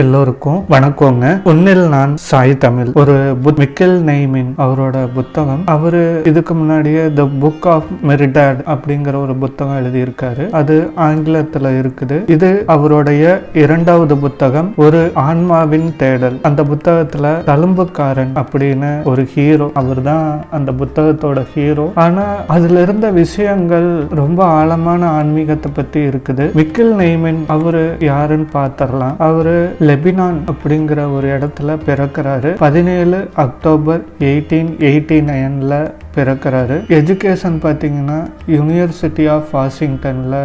எல்லோருக்கும் வணக்கங்க. ஒன்னில் நான் சாய் தமிழ். ஒரு புத் மிக்கல் நெய்மின் அவரோட புத்தகம். அவரு இதுக்கு முன்னாடியே த புக் ஆஃப் மெரிடாட் அப்படிங்கிற ஒரு புத்தகம் எழுதியிருக்காரு. அது ஆங்கிலத்துல இருக்குது. இது அவருடைய இரண்டாவது புத்தகம் ஒரு ஆன்மாவின் தேடல். அந்த புத்தகத்துல தழும்புக்காரன் அப்படின்னு ஒரு ஹீரோ அவர் தான் அந்த புத்தகத்தோட ஹீரோ ஆனா அதுல இருந்த விஷயங்கள் ரொம்ப ஆழமான ஆன்மீகத்தை பத்தி இருக்குது. மிக்கில் நெய்மின் அவரு யாருன்னு பார்த்தரலாம் அவரு லெபினான் அப்படிங்கிற ஒரு இடத்துல பிறக்கிறாரு. பதினேழு அக்டோபர் எயிட்டீன் எயிட்டி நைன்ல பிறக்கிறாரு. எஜுகேஷன் பார்த்தீங்கன்னா யூனிவர்சிட்டி ஆஃப் வாஷிங்டனில்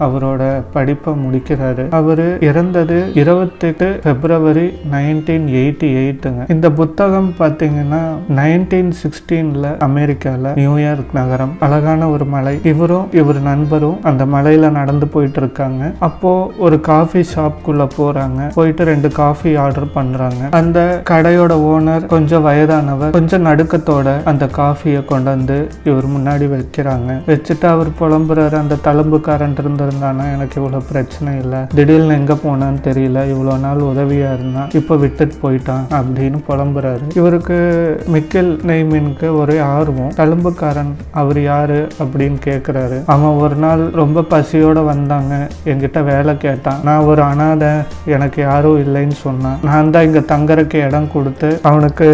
அவரோட படிப்பை முடிக்கிறாரு. அவர் இறந்தது இருபத்தெட்டு பிப்ரவரி நைன்டீன் எயிட்டி எயிட்டுங்க இந்த புத்தகம் பார்த்தீங்கன்னா நைன்டீன் சிக்ஸ்டீன்ல அமெரிக்கால நியூயார்க் நகரம். அழகான ஒரு மலை. இவரும் இவர் நண்பரும் அந்த மலையில நடந்து போயிட்டு இருக்காங்க அப்போ ஒரு காஃபி ஷாப்குள்ள போறாங்க. போயிட்டு ரெண்டு காஃபி ஆர்டர் பண்றாங்க. அந்த கடையோட ஓனர் கொஞ்சம் வயதானவர் கொஞ்சம் நடுக்கத்தோட அந்த காஃபியை கொண்டு வந்து இவர் முன்னாடி வைக்கிறாங்க. வச்சுட்டு அவர் புலம்புறாரு. அந்த தழும்புக்காரன் இருந்திருந்தானா எனக்கு இவ்வளோ பிரச்சனை இல்லை. திடீர்னு எங்கே போனான்னு தெரியல. இவ்வளோ நாள் உதவியாக இருந்தான் இப்போ விட்டுட்டு போயிட்டான் அப்படின்னு புலம்புறாரு. இவருக்கு மிக்கல் நெய்மின்க்கு ஒரே ஆர்வம் தழும்புக்காரன் அவர் யாரு அப்படின்னு கேட்குறாரு அவன் ஒரு நாள் ரொம்ப பசியோடு வந்தாங்க. என்கிட்ட வேலை கேட்டான். நான் ஒரு அனாதை எனக்கு யாரும் இல்லைன்னு சொன்னான். நான் தான் இங்கே தங்குறக்கு இடம் கொடுத்து அவனுக்கு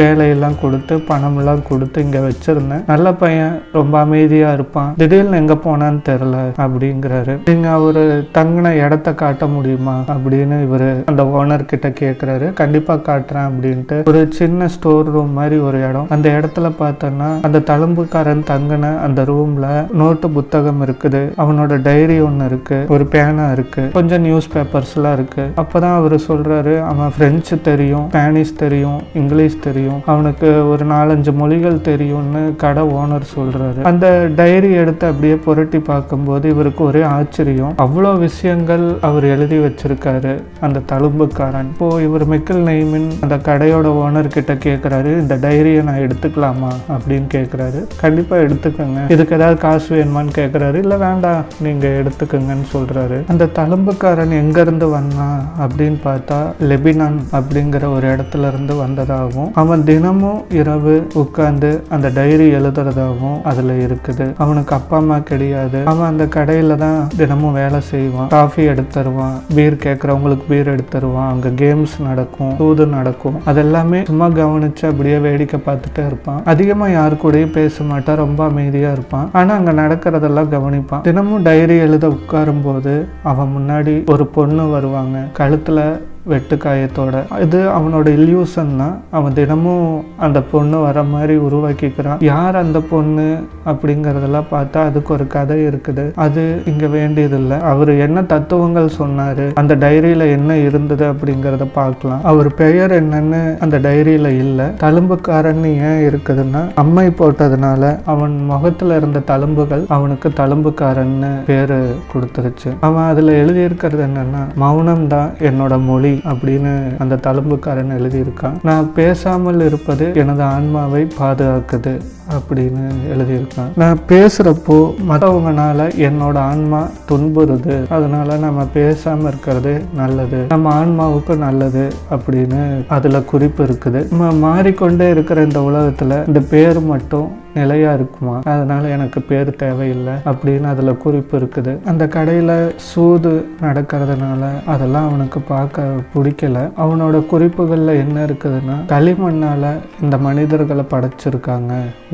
வேலையெல்லாம் கொடுத்து பணமெல்லாம் கொடுத்து இங்கே வச்சுருந்தேன். நல்ல பையன் ரொம்ப அமைதியாக இருப்பான். திடீர்னு எங்கே போனான்னு தெரில அப்படின்னு அப்படிங்கிறாரு. நீங்க அவரு தங்கின இடத்த காட்ட முடியுமா அப்படின்னு இவரு அந்த ஓனர் கிட்ட கேக்குறாரு. கண்டிப்பா காட்டுறேன் அப்படின்ட்டு. ஒரு சின்ன ஸ்டோர் ரூம் மாதிரி ஒரு இடம். அந்த இடத்துல பார்த்தோன்னா அந்த தழும்புக்காரன் தங்கின அந்த ரூம்ல நோட்டு புத்தகம் இருக்குது. அவனோட டைரி ஒன்று இருக்கு. ஒரு பேனா இருக்கு. கொஞ்சம் நியூஸ் பேப்பர்ஸ்லாம் இருக்கு. அப்பதான் அவர் சொல்றாரு அவன் பிரெஞ்சு தெரியும் ஸ்பானிஷ் தெரியும் இங்கிலீஷ் தெரியும். அவனுக்கு ஒரு நாலஞ்சு மொழிகள் தெரியும்னு கடை ஓனர் சொல்றாரு. அந்த டைரி எடுத்து அப்படியே புரட்டி பார்க்கும்போது இவருக்கு ஒரே ஆச்சரியம். அவ்வளோ விஷயங்கள் அவர் எழுதி வச்சிருக்காரு அந்த தழும்புக்காரன். இப்போ இவர் மிக்கல் நெய்மின் அந்த கடையோட ஓனர் கிட்ட கேட்குறாரு இந்த டைரியை நான் எடுத்துக்கலாமா? அப்படின்னு கேட்குறாரு கண்டிப்பாக எடுத்துக்கோங்க. இதுக்கு ஏதாவது காசு வேணுமான்னு கேட்குறாரு இல்லை வேண்டாம். நீங்கள் எடுத்துக்கோங்கன்னு சொல்கிறாரு அந்த தழும்புக்காரன் எங்கேருந்து வந்தான் அப்படின்னு பார்த்தா லெபினான் அப்படிங்கிற ஒரு இடத்துல இருந்து வந்ததாகவும் அவன் தினமும் இரவு உட்காந்து அந்த டைரி எழுதுறதாகவும் அதில் இருக்குது. அவனுக்கு அப்பா அம்மா கிடையாது. அவன் அந்த கடையில் தான் தினமும் வேலை செய்வான். காஃபி எடுத்து தருவான் பீர் கேட்குறவங்களுக்கு பீர் எடுத்து தருவான் அங்கே கேம்ஸ் நடக்கும் தூது நடக்கும். அதெல்லாமே சும்மா கவனிச்சு அப்படியே வேடிக்கை பார்த்துட்டே இருப்பான். அதிகமாக யாரு கூடயும் பேச மாட்டான் ரொம்ப அமைதியாக இருப்பான். ஆனால் அங்கே நடக்கிறதெல்லாம் கவனிப்பான். தினமும் டைரி எழுத உட்காரும் போது அவன் முன்னாடி ஒரு பொண்ணு வருவாங்க. கழுத்தில் வெட்டுக்காயத்தோட. இது அவனோட இல்யூஷன் தான். அவன் தினமும் அந்த பொண்ணு வர மாதிரி உருவாக்கிக்கிறான். யார் அந்த பொண்ணு அப்படிங்கிறதெல்லாம் பார்த்தா அதுக்கு ஒரு கதை இருக்குது. அது இங்க வேண்டியதில்லை. அவர் என்ன தத்துவங்கள் சொன்னாரு அந்த டைரியில என்ன இருந்தது அப்படிங்கிறத பார்க்கலாம். அவர் பெயர் என்னன்னு அந்த டைரியில இல்லை. தழும்புக்காரன் ஏன் இருக்குதுன்னா அம்மை போட்டதுனால அவன் முகத்துல இருந்த தழும்புகள் அவனுக்கு தழும்புக்காரன்னு பேரு கொடுத்துருச்சு. அவன் அதுல எழுதியிருக்கிறது என்னன்னா மௌனம் தான் என்னோட மொழி அப்படின்னு அந்த தழும்புக்காரன் எழுதியிருக்கான். நான் பேசாமல் இருப்பது எனது ஆன்மாவை பாதுகாக்குது. அப்படின்னு எழுதியிருக்கேன். நான் பேசுகிறப்போ மற்றவங்கனால என்னோட ஆன்மா துன்புறுது. அதனால நம்ம பேசாமல் இருக்கிறது நல்லது. நம்ம ஆன்மாவுக்கு நல்லது அப்படின்னு அதில் குறிப்பு இருக்குது. நம்ம மாறிக்கொண்டே இருக்கிற இந்த உலகத்தில் இந்த பேர் மட்டும் நிலையாக இருக்குமா? அதனால எனக்கு பேர் தேவையில்லை அப்படின்னு அதில் குறிப்பு இருக்குது. அந்த கடையில் சூது நடக்கிறதுனால அதெல்லாம் அவனுக்கு பார்க்க பிடிக்கல. அவனோட குறிப்புகளில் என்ன இருக்குதுன்னா களிமண்ணால் இந்த மனிதர்களை படைச்சிருக்காங்க.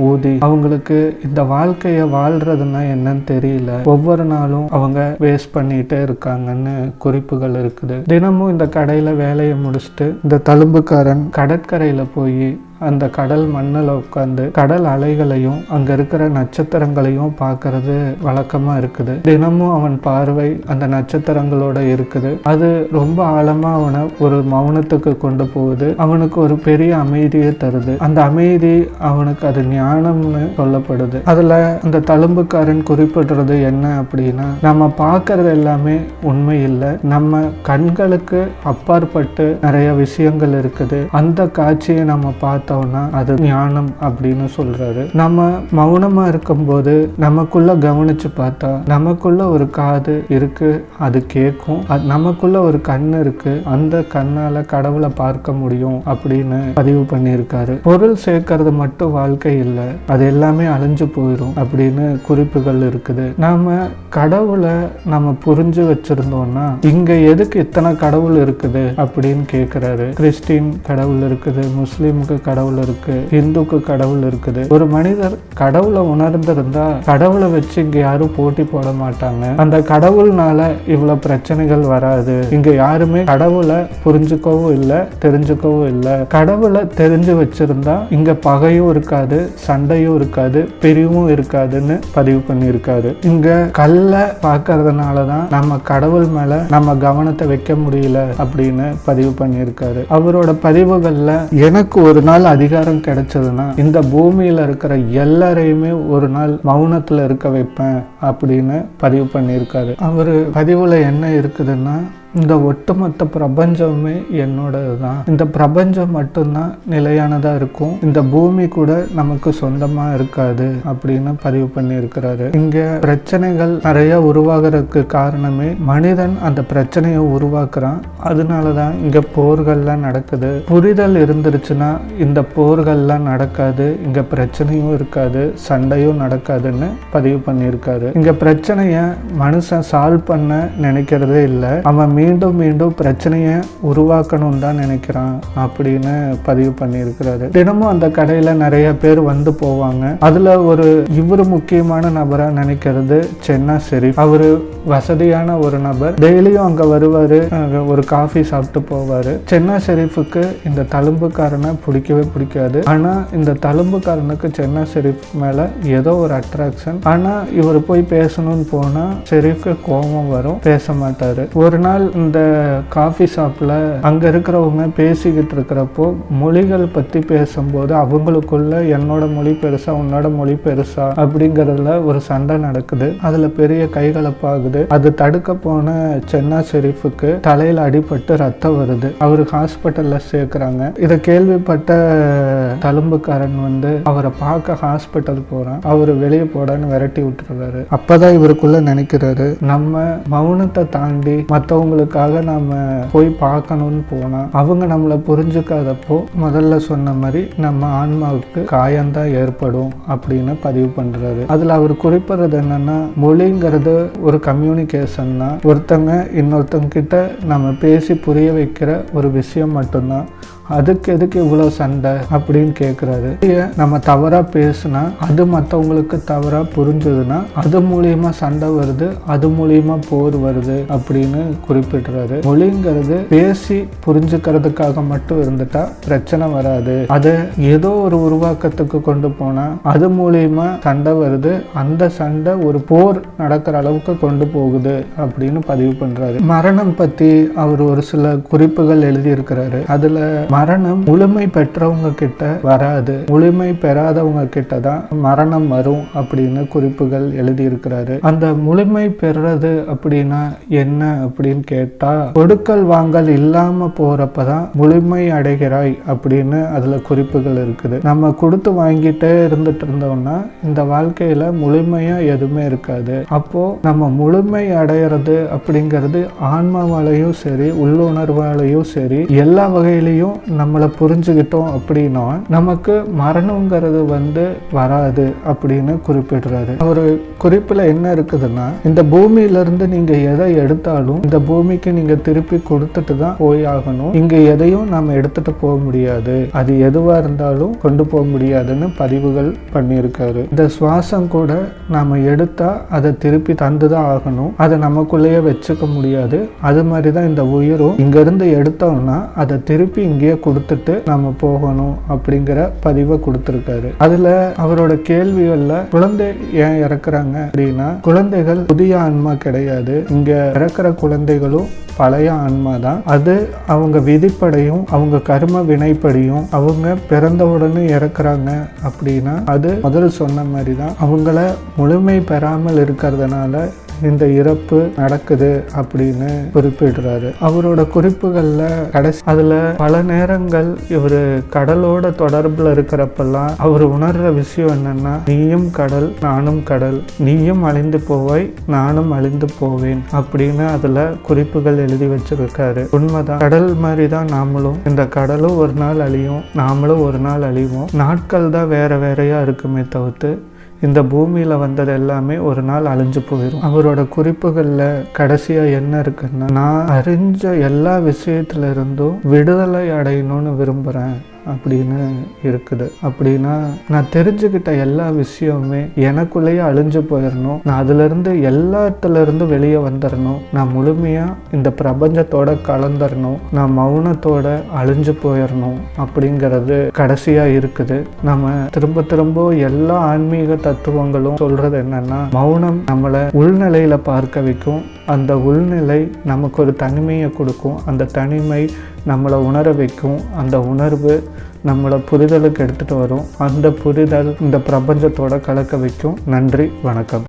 ஊதி அவங்களுக்கு இந்த வாழ்க்கையை வாழ்றதுன்னா என்னன்னு தெரியல. ஒவ்வொரு நாளும் அவங்க வேஸ்ட் பண்ணிட்டே இருக்காங்கன்னு குறிப்புகள் இருக்குது. தினமும் இந்த கடையில் வேலையை முடிச்சுட்டு இந்த தழும்புக்காரன் கடற்கரையில் போய் அந்த கடல் மண்ணில் உட்காந்து கடல் அலைகளையும் அங்கே இருக்கிற நட்சத்திரங்களையும் பார்க்கறது வழக்கமாக இருக்குது. தினமும் அவன் பார்வை அந்த நட்சத்திரங்களோட இருக்குது. அது ரொம்ப ஆழமாக அவனை ஒரு மௌனத்துக்கு கொண்டு போகுது. அவனுக்கு ஒரு பெரிய அமைதியை தருது. அந்த அமைதி அவனுக்கு அது ஞானம்னு சொல்லப்படுது. அதில் அந்த தழும்புக்காரன் குறிப்பிடுறது என்ன அப்படின்னா நம்ம பார்க்கறது எல்லாமே உண்மை இல்லை. நம்ம கண்களுக்கு அப்பாற்பட்டு நிறைய விஷயங்கள் இருக்குது. அந்த காட்சியை நம்ம பார்த்து பார்த்தோம்னா அது ஞானம் அப்படின்னு சொல்றாரு. நம்ம மௌனமா இருக்கும்போது நமக்குள்ள கவனிச்சு பார்த்தா நமக்குள்ள ஒரு காது இருக்கு அது கேட்கும் நமக்குள்ள ஒரு கண் இருக்கு அந்த கண்ணால கடவுளை பார்க்க முடியும் அப்படின்னு பதிவு பண்ணியிருக்காரு. பொருள் சேர்க்கறது மட்டும் வாழ்க்கை இல்லை அது எல்லாமே அழிஞ்சு போயிடும் அப்படின்னு குறிப்புகள் இருக்குது. நாம கடவுளை நம்ம புரிஞ்சு வச்சிருந்தோம்னா இங்க எதுக்கு இத்தனை கடவுள் இருக்குது அப்படின்னு கேட்கிறாரு கிறிஸ்டின் கடவுள் இருக்குது முஸ்லீமுக்கு கடவுள் இருக்கு இந்துக்கு கடவுள் இருக்குது. ஒரு மனிதர் கடவுளை உணர்ந்திருந்தா கடவுளை வச்சு இங்க யாரும் போட்டி போட மாட்டாங்க. அந்த கடவுள்னால இவ்வளவு பிரச்சனைகள் வராது. இங்க யாருமே கடவுளை புரிஞ்சுக்கவும் இல்லை தெரிஞ்சுக்கவும் இல்லை. கடவுளை தெரிஞ்சு வச்சிருந்தா இங்க பகையும் இருக்காது சண்டையும் இருக்காது பிரிவும் இருக்காதுன்னு பதிவு பண்ணியிருக்காரு. இங்க கல்ல பார்க்கறதுனால தான் நம்ம கடவுள் மேல நம்ம கவனத்தை வைக்க முடியல அப்படின்னு பதிவு பண்ணியிருக்காரு. அவரோட பதிவுகள்ல எனக்கு ஒரு நாள் அதிகாரம் கிடைச்சதுன்னா இந்த பூமியில இருக்கிற எல்லாரையுமே ஒரு நாள் மௌனத்துல இருக்க வைப்பேன். அப்படின்னு பதிவு பண்ணியிருக்காரு. அவர் பதிவில் என்ன இருக்குதுன்னா இந்த ஒட்டுமொத்த பிரபஞ்சமே என்னோடது தான் இந்த பிரபஞ்சம் மட்டும்தான் நிலையானதாக இருக்கும். இந்த பூமி கூட நமக்கு சொந்தமாக இருக்காது அப்படின்னு பதிவு பண்ணியிருக்கிறாரு. இங்கே பிரச்சனைகள் நிறைய உருவாகிறதுக்கு காரணமே மனிதன் அந்த பிரச்சனையை உருவாக்குறான். அதனாலதான் இங்கே போர்கள்லாம் நடக்குது. புரிதல் இருந்துருச்சுன்னா இந்த போர்கள்லாம் நடக்காது இங்கே பிரச்சனையும் இருக்காது சண்டையும் நடக்காதுன்னு பதிவு பண்ணியிருக்காரு. இங்க பிரச்சனைய மனுஷன் சால்வ் பண்ண நினைக்கிறதே இல்லை. அவன் மீண்டும் மீண்டும் பிரச்சனையை உருவாக்கணும் தான் நினைக்கிறான் அப்படின்னு பதிவு பண்ணியிருக்கிறாரு. தினமும் அந்த கடையில நிறைய பேர் வந்து போவாங்க. அதுல ஒரு இவரு முக்கியமான நபரா நினைக்கிறது சென்னா ஷெரீப். அவரு வசதியான ஒரு நபர். டெய்லியும் அங்க வருவாரு. ஒரு காஃபி சாப்பிட்டு போவாரு. சென்னா ஷெரீஃபுக்கு இந்த தழும்புக்காரனை பிடிக்கவே பிடிக்காது. ஆனா இந்த தழும்புக்காரனுக்கு சென்னா ஷெரீஃப் மேல ஏதோ ஒரு அட்ராக்ஷன் ஆனா இவர் போய் பேசணும்னு போனால் ஷெரீஃப்க்கு கோபம் வரும். பேச மாட்டாரு. ஒரு நாள் இந்த காஃபி ஷாப்பில் அங்கே இருக்கிறவங்க பேசிக்கிட்டு இருக்கிறப்போ மொழிகள் பற்றி பேசும்போது அவங்களுக்குள்ள என்னோட மொழி பெருசா உன்னோட மொழி பெருசா அப்படிங்கிறதுல ஒரு சண்டை நடக்குது. அதில் பெரிய கைகலப்பாகுது. அது தடுக்க போன சென்னா ஷெரீஃபுக்கு தலையில் அடிபட்டு ரத்தம் வருது. அவரு ஹாஸ்பிட்டலில் சேர்க்குறாங்க. இதை கேள்விப்பட்ட தழும்புக்காரன் வந்து அவரை பார்க்க ஹாஸ்பிட்டல் போகிறான் அவர் வெளியே போடான்னு விரட்டி விட்டுருவாரு. அப்பதான் இவருக்குள்ள நினைக்கிறாரு. நம்ம மௌனத்தை தாண்டி மற்றவங்களுக்காக நாம போய் பார்க்கணும்னு போனா அவங்க நம்மளை புரிஞ்சுக்காதப்போ முதல்ல சொன்ன மாதிரி நம்ம ஆன்மாவுக்கு காயம்தான் ஏற்படும் அப்படின்னு பதிவு பண்றாரு. அதுல அவர் குறிப்பிடுறது என்னன்னா மொழிங்கிறது ஒரு கம்யூனிகேஷன் தான். ஒருத்தங்க இன்னொருத்தங்க கிட்ட நம்ம பேசி புரிய வைக்கிற ஒரு விஷயம் மட்டும்தான். அதுக்கு எதுக்கு இவ்வளோ சண்டை அப்படின்னு கேட்குறாரு நம்ம தவறாக பேசுனா அது மற்றவங்களுக்கு தவறாக புரிஞ்சதுன்னா அது மூலியமா சண்டை வருது அது மூலியமா போர் வருது அப்படின்னு குறிப்பிடுறாரு. மொழிங்கிறது பேசி புரிஞ்சுக்கிறதுக்காக மட்டும் இருந்துட்டா பிரச்சனை வராது. அதை ஏதோ ஒரு உருவாக்கத்துக்கு கொண்டு போனா அது மூலியமா சண்டை வருது அந்த சண்டை ஒரு போர் நடக்கிற அளவுக்கு கொண்டு போகுது அப்படின்னு பதிவு பண்றாரு. மரணம் பத்தி அவர் ஒரு சில குறிப்புகள் எழுதியிருக்கிறாரு. அதுல மரணம் முழுமை பெற்றவங்க கிட்ட வராது. முழுமை பெறாதவங்க கிட்ட தான் மரணம் வரும் அப்படின்னு குறிப்புகள் எழுதியிருக்கிறாரு. அந்த முழுமை பெறது அப்படின்னா என்ன அப்படின்னு கேட்டா கொடுக்கல் வாங்கல் இல்லாம போறப்பதான் முழுமை அடைகிறாய் அப்படின்னு அதுல குறிப்புகள் இருக்குது. நம்ம கொடுத்து வாங்கிட்டே இருந்துட்டு இருந்தோம்னா இந்த வாழ்க்கையில முழுமையா எதுவுமே இருக்காது. அப்போ நம்ம முழுமை அடையிறது அப்படிங்கிறது ஆன்மாவாலையும் சரி உள்ளுணர்வாலையும் சரி எல்லா வகையிலையும் நம்மளை புரிஞ்சுக்கிட்டோம் அப்படின்னா நமக்கு மரணங்கிறது வந்து வராது அப்படின்னு குறிப்பிடுறாரு. ஒரு குறிப்பில் என்ன இருக்குதுன்னா இந்த பூமியிலிருந்து நீங்கள் நீங்க எதை எடுத்தாலும் இந்த பூமிக்கு நீங்க திருப்பி கொடுத்துட்டு தான் போய் ஆகணும். இங்க எதையும் நாம எடுத்துட்டு போக முடியாது. அது எதுவா இருந்தாலும் கொண்டு போக முடியாதுன்னு பதிவுகள் பண்ணியிருக்காரு. இந்த சுவாசம் கூட நாம எடுத்தா அதை திருப்பி தந்து தான் ஆகணும். அதை நமக்குள்ளேயே வச்சுக்க முடியாது. அது மாதிரி தான் இந்த உயிரும் இங்கேருந்து எடுத்தோம்னா அதை திருப்பி இங்கே கேள்வியை கொடுத்துட்டு நம்ம போகணும் அப்படிங்கிற பதிவை கொடுத்துருக்காரு. அதுல அவரோட கேள்விகள்ல குழந்தை ஏன் இறக்குறாங்க அப்படின்னா குழந்தைகள் புதிய ஆன்மா கிடையாது. இங்க இறக்குற குழந்தைகளும் பழைய ஆன்மா தான். அது அவங்க விதிப்படையும் அவங்க கர்ம வினைப்படியும் அவங்க பிறந்த உடனே இறக்குறாங்க அப்படின்னா அது முதல் சொன்ன மாதிரி தான் அவங்கள முழுமை பெறாமல் இருக்கிறதுனால இந்த இறப்பு நடக்குது அப்படின்னு குறிப்பிடுறாரு. அவரோட குறிப்புகள்ல கடைசி அதுல பல நேரங்கள் இவர் கடலோட தொடர்புல இருக்கிறப்பெல்லாம் அவர் உணர்ற விஷயம் என்னன்னா நீயும் கடல் நானும் கடல். நீயும் அழிந்து போவாய் நானும் அழிந்து போவேன். அப்படின்னு அதுல குறிப்புகள் எழுதி வச்சிருக்காரு. உண்மைதான். கடல் மாதிரி தான் நாமளும். இந்த கடலும் ஒரு நாள் அழியும் நாமளும் ஒரு நாள் அழிவோம். நாட்கள் தான் வேற வேறையா இருக்குமே தவிர்த்து இந்த பூமியில் வந்தது எல்லாமே ஒரு நாள் அழிஞ்சு போயிடும் அவரோட குறிப்புகளில் கடைசியாக என்ன இருக்குன்னா நான் அறிஞ்ச எல்லா விஷயத்துல இருந்தும் விடுதலை அடையணும்னு விரும்புகிறேன் அப்படின்னு இருக்குது. அப்படின்னா நான் தெரிஞ்சுக்கிட்ட எல்லா விஷயமுமே எனக்குள்ளேயே அழிஞ்சு போயிடணும் நான் அதுலேருந்து எல்லாத்துல இருந்து வெளியே வந்துடணும் நான் முழுமையாக இந்த பிரபஞ்சத்தோட கலந்துடணும் நான் மௌனத்தோட அழிஞ்சு போயிடணும் அப்படிங்கிறது கடைசியாக இருக்குது. நம்ம திரும்ப திரும்ப எல்லா ஆன்மீக தத்துவங்களும் சொல்றது என்னன்னா மௌனம் நம்மளை உள்நிலையில பார்க்க வைக்கும். அந்த உள்நிலை நமக்கு ஒரு தனிமையை கொடுக்கும். அந்த தனிமை நம்மளை உணர வைக்கும். அந்த உணர்வு நம்மளை புரிதலுக்கு எடுத்துகிட்டு வரும். அந்த புரிதல் இந்த பிரபஞ்சத்தோட கலக்க வைக்கும். நன்றி வணக்கம்.